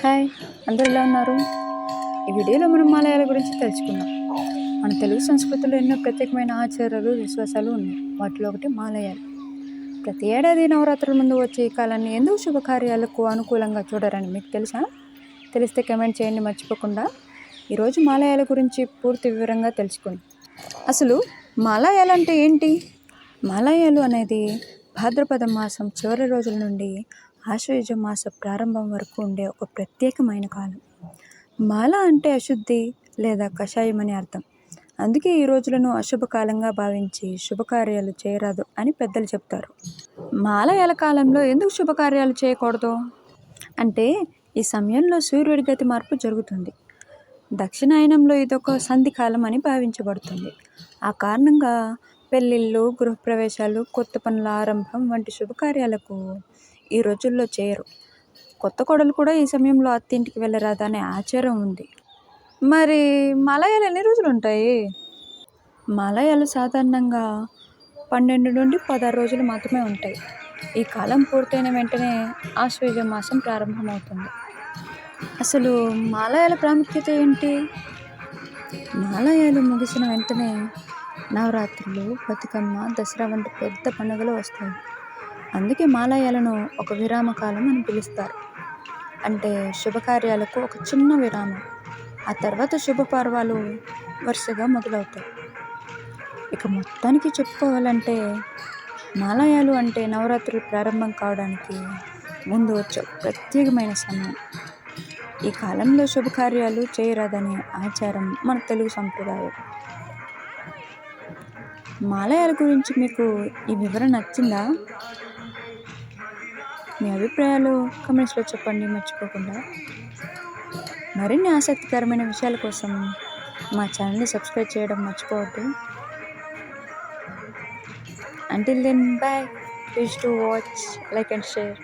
Hi అందరు ఎలా ఉన్నారు? ఈ వీడియోలో మనం మాలయాల గురించి తెలుసుకుందాం. మన తెలుగు సంస్కృతిలో ఎన్నో ప్రత్యేకమైన ఆచారాలు విశ్వాసాలు ఉన్నాయి. వాటిలో ఒకటి మాలయాలు ప్రతి ఏడాది నవరాత్రుల ముందు వచ్చే ఈ కాలాన్ని ఎందుకు శుభకార్యాలకు అనుకూలంగా చూడరని మీకు తెలుసా? తెలిస్తే కమెంట్ చేయండి మర్చిపోకుండా. ఈరోజు మాలయాల గురించి పూర్తి వివరంగా తెలుసుకోండి అసలు మాలయాలు అంటే ఏంటి? మాలయాలు అనేది భాద్రపద మాసం చివరి రోజుల నుండి ఆశ్వయుజ మాస ప్రారంభం వరకు ఉండే ఒక ప్రత్యేకమైన కాలం. మాల అంటే అశుద్ధి లేదా కషాయం అని అర్థం. అందుకే ఈ రోజులను అశుభకాలంగా భావించి శుభకార్యాలు చేయరాదు అని పెద్దలు చెప్తారు. మాలయాల కాలంలో ఎందుకు శుభకార్యాలు చేయకూడదు? అంటే ఈ సమయంలో సూర్యుడి గతి మార్పు జరుగుతుంది. దక్షిణాయనంలో ఇదొక సంధి కాలం అని భావించబడుతుంది. ఆ కారణంగా పెళ్ళిళ్ళు గృహప్రవేశాలు కొత్త పనుల ఆరంభం వంటి శుభకార్యాలకు ఈ రోజుల్లో చేయరు కొత్త కోడలు కూడా ఈ సమయంలో అత్తింటికి వెళ్ళరాదా అనే ఆచారం ఉంది. మరి మలయాలు ఎన్ని రోజులు ఉంటాయి మలయాలు సాధారణంగా పన్నెండు నుండి పదహారు రోజులు మాత్రమే ఉంటాయి. ఈ కాలం పూర్తయిన వెంటనే ఆశ్వేజ మాసం ప్రారంభమవుతుంది. అసలు మాలయాల ప్రాముఖ్యత ఏంటి? మాలయాలు ముగిసిన వెంటనే నవరాత్రులు బతుకమ్మ దసరా వంటి పెద్ద పండుగలు వస్తాయి. అందుకే మాలయాలను ఒక విరామకాలం అని పిలుస్తారు. అంటే శుభకార్యాలకు ఒక చిన్న విరామం. ఆ తర్వాత శుభపర్వాలు వరుసగా మొదలవుతాయి. ఇక మొత్తానికి చెప్పుకోవాలంటే మాలయాలు అంటే నవరాత్రులు ప్రారంభం కావడానికి ముందు వచ్చే ప్రత్యేకమైన సమయం. ఈ కాలంలో శుభకార్యాలు చేయరాదనే ఆచారం మన తెలుగు సంప్రదాయం. మాలయాల గురించి మీకు ఈ వివరణ నచ్చిందా? మీ అభిప్రాయాలు కమెంట్స్లో చెప్పండి మర్చిపోకుండా. మరిన్ని ఆసక్తికరమైన విషయాల కోసం మా ఛానల్ని సబ్స్క్రైబ్ చేయడం మర్చిపోవద్దు. Until then bye please to watch like and share